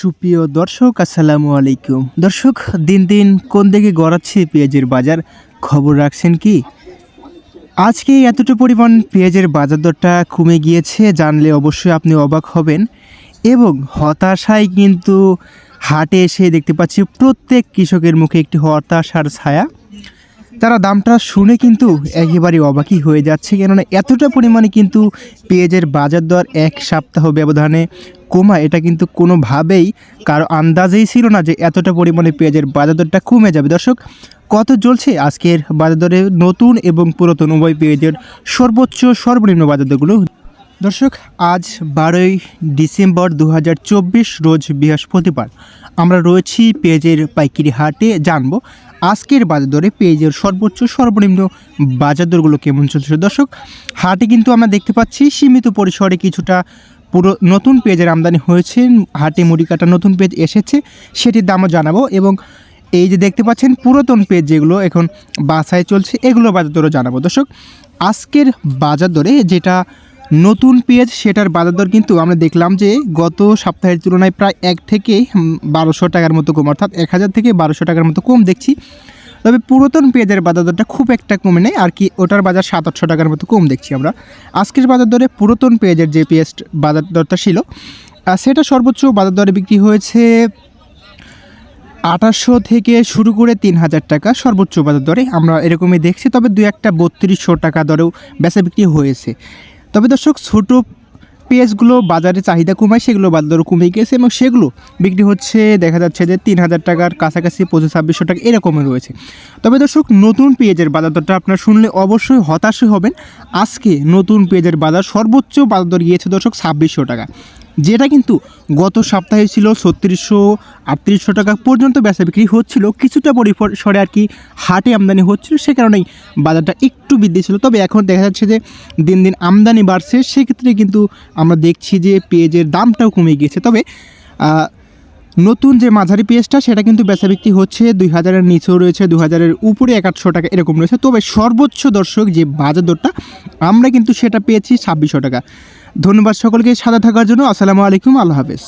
সুপ্রিয় দর্শক, আসসালামু আলাইকুম। দর্শক, দিন দিন কোন দিকে গড়াচ্ছে পেঁয়াজের বাজার? খবর রাখছেন কি? আজকে এতটা পরিমাণ পেঁয়াজের বাজার দরটা কমে গিয়েছে, জানলে অবশ্যই আপনি অবাক হবেন। এবং হতাশায় কিন্তু হাটে এসে দেখতে পাচ্ছি প্রত্যেক কৃষকের মুখে একটি হতাশার ছায়া। তারা দামটা শুনে কিন্তু একেবারে অবাকই হয়ে যাচ্ছে। কেননা এতটা পরিমাণে কিন্তু পেঁয়াজের বাজার দর এক সপ্তাহ ব্যবধানে কমা, এটা কিন্তু কোনোভাবেই কারও আন্দাজেই ছিল না যে এতটা পরিমাণে পেঁয়াজের বাজার দরটা কমে যাবে। দর্শক, কত চলছে আজকের বাজার দরে নতুন এবং পুরাতন উভয় পেঁয়াজের সর্বোচ্চ সর্বনিম্ন বাজার দরগুলো? দর্শক, আজ বারোই ডিসেম্বর দু হাজার চব্বিশ, রোজ বৃহস্পতিবার। আমরা রয়েছি পেঁয়াজের পাইকারি হাটে, জানব আজকের বাজার দরে পেঁয়াজের সর্বোচ্চ সর্বনিম্ন বাজার দরগুলো কেমন চলছে। দর্শক, হাটে কিন্তু আমরা দেখতে পাচ্ছি সীমিত পরিসরে কিছুটা পুরো নতুন পেঁয়াজের আমদানি হয়েছে। হাটে মুড়ি কাটা নতুন পেঁয়াজ এসেছে, সেটির দামও জানাব এবং এই যে দেখতে পাচ্ছেন পুরাতন পেজ যেগুলো এখন বাসায় চলছে, এগুলো বাজার দরও জানাব। দর্শক, আজকের বাজার দরে যেটা নতুন পেঁয়াজ, সেটার বাজার দর কিন্তু আমরা দেখলাম যে গত সপ্তাহের তুলনায় প্রায় এক থেকে বারোশো টাকার মতো কম, অর্থাৎ এক হাজার থেকে বারোশো টাকার মতো কম দেখছি। তবে পুরাতন পেঁয়াজের বাজার দরটা খুব একটা কমে নেই, আর কি ওটার বাজার সাত আটশো টাকার মতো কম দেখছি আমরা। আজকের বাজার দরে পুরাতন পেঁয়াজের যে পেঁয়াজ বাজার দরটা ছিল সেটা সর্বোচ্চ বাজার দরে বিক্রি হয়েছে আঠাশশো থেকে শুরু করে তিন হাজার টাকা সর্বোচ্চ বাজার দরে আমরা এরকমই দেখছি, তবে দু একটা বত্রিশশো টাকা দরেও বেচা বিক্রি হয়েছে। তবে দর্শক, ছোটো পেঁয়াজগুলো বাজারে চাহিদা কমায়, সেগুলো বাজার কমে গেছে এবং সেগুলো বিক্রি হচ্ছে, দেখা যাচ্ছে যে তিন হাজার টাকার কাছাকাছি পঁচিশ ছাব্বিশশো টাকা এরকমই রয়েছে। তবে দর্শক, নতুন পেঁয়াজের বাজার দরটা আপনারা শুনলে অবশ্যই হতাশই হবেন। আজকে নতুন পেঁয়াজের বাজার সর্বোচ্চ বাজার দর গিয়েছে দর্শক, ছাব্বিশশো টাকা। যেটা কিন্তু গত সপ্তাহে ছিল ছত্রিশশো আটত্রিশশো টাকা পর্যন্ত বেচা বিক্রি হচ্ছিল। কিছুটা পরি পরিসরে আর কি হাটে আমদানি হচ্ছিল, সে কারণেই বাজারটা একটু বৃদ্ধি ছিল। তবে এখন দেখা যাচ্ছে যে দিন দিন আমদানি বাড়ছে, সেক্ষেত্রে কিন্তু আমরা দেখছি যে পেঁয়াজের দামটাও কমে গিয়েছে। তবে নতুন যে মাঝারি পেঁয়াজটা সেটা কিন্তু বেচা বিক্রি হচ্ছে দুই হাজারের নিচেও রয়েছে, দুই হাজারের উপরে এক আটশো টাকা এরকম রয়েছে। তবে সর্বোচ্চ দর্শক যে বাজার দরটা, আমরা কিন্তু সেটা পেয়েছি ছাব্বিশশো টাকা। ধন্যবাদ সকলকে সাদা থাকার জন্য। আসসালামু আলাইকুম, আল্লাহ হাফেজ।